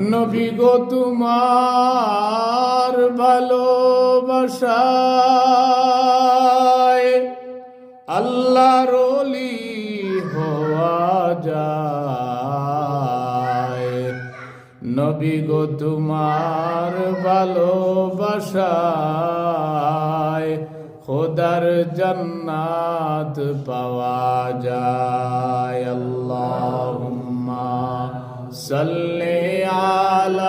নবী গো তোমার ভালোবাসায় আল্লাহর অলি হওয়া যায়। নবী গো তোমার ভালোবাসায় খোদার জান্নাত পাওয়া যায়। আল্লাহুম্মা সাল্লি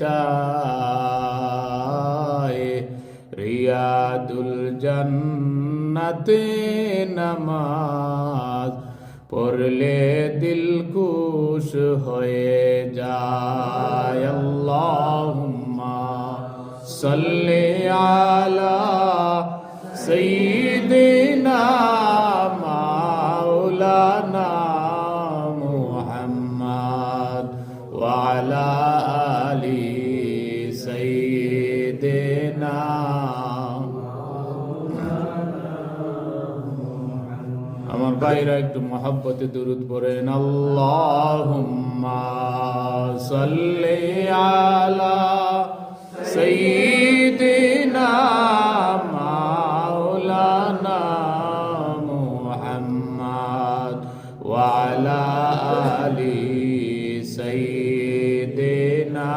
চায় রিয়াদুল জান্নাতে নামাজ পড়লে দিল খুশ হয়ে যায়। আল্লাহুম্মা সাল্লি আলা ভাইরা একটু মহাব্বতে দুরুদ পড়েন। আল্লাহুম্মা সাল্লি আলা সাইয়্যিদিনা মাওলানা মুহাম্মদ ওয়া আলা আলি সাইয়্যিদিনা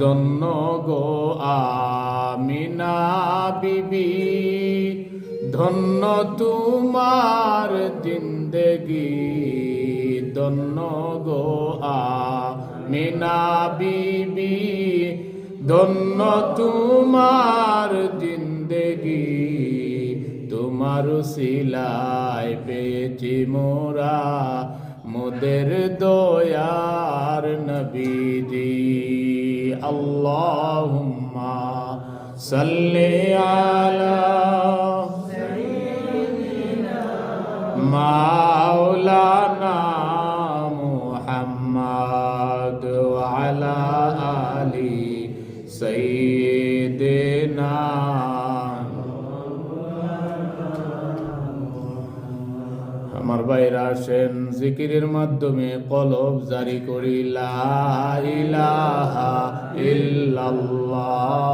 দন্ন গো আমিনা বিবি। ধন্য তোমার জিন্দেগি দন্ন গো আমিনা বিবি, ধন্য তোমার জিন্দেগি তোমার সিলাই পেয়েছি মোরা, মোদের দয়ার নবীজি। আল্লাহুম্মা সাল্লি আলা আমার ভাইরা আসেন জিকিরের মাধ্যমে কলব জারি করি লা ইলাহা ইল্লাল্লাহ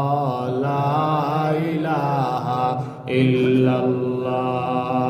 ইল্লাল্লাহ।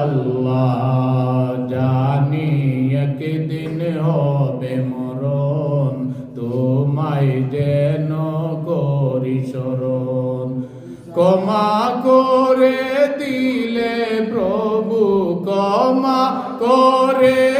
ইল্লাল্লাহ জানি একদিন হবে মরণ। তোমায় যেন করি শরণ। ক্ষমা করে দিলে প্রভু, ক্ষমা করে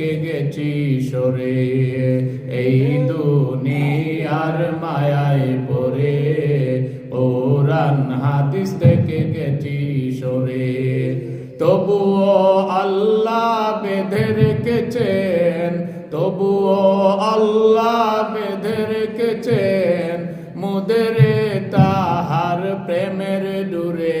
থেকে গেছি সরে। এই দুনিয়ার মায়ায় পড়ে। কোরআন হাদিস থেকে গেছি সরে। তবুও আল্লাহ বেঁধে রেখেছেন, তবুও আল্লাহ বেঁধে রেখেছেন, মুদের তাহার প্রেমের দূরে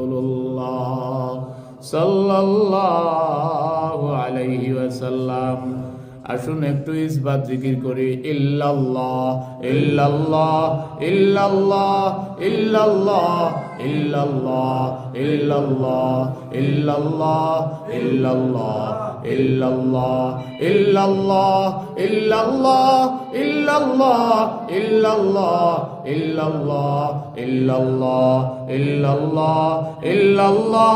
সাল্লাল্লাহু আলাইহি ওয়াসাল্লাম আসুন একটু ইসবাত জিকির করি ইল্লাল্লাহ ইল্লাল্লাহ ইল্লাল্লাহ ইল্লাল্লাহ ইল্লাল্লাহ ইল্লাল্লাহ ইল্লাল্লাহ ইল্লাল্লাহ ইল্লাল্লাহ ইল্লাল্লাহ ইল্লাল্লাহ ইল্লাল্লাহ ইল্লাল্লাহ ইল্লাল্লাহ ইল্লাল্লাহ ইল্লাল্লাহ ইল্লাল্লাহ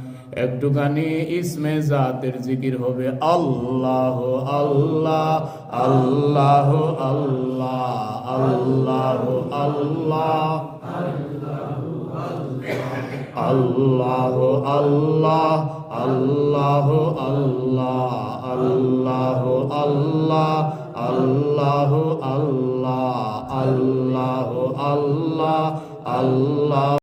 একটুখানি ইসমে জাতের জিকির হবে, আল্লাহ আল্লাহ আল্লাহ আল্লাহ আল্লাহ আল্লাহ আল্লাহ আল্লাহ আল্লাহ আল্লাহ আল্লাহ আল্লাহ আল্লাহ আল্লাহ আল্লাহ আল্লাহ আল্লাহ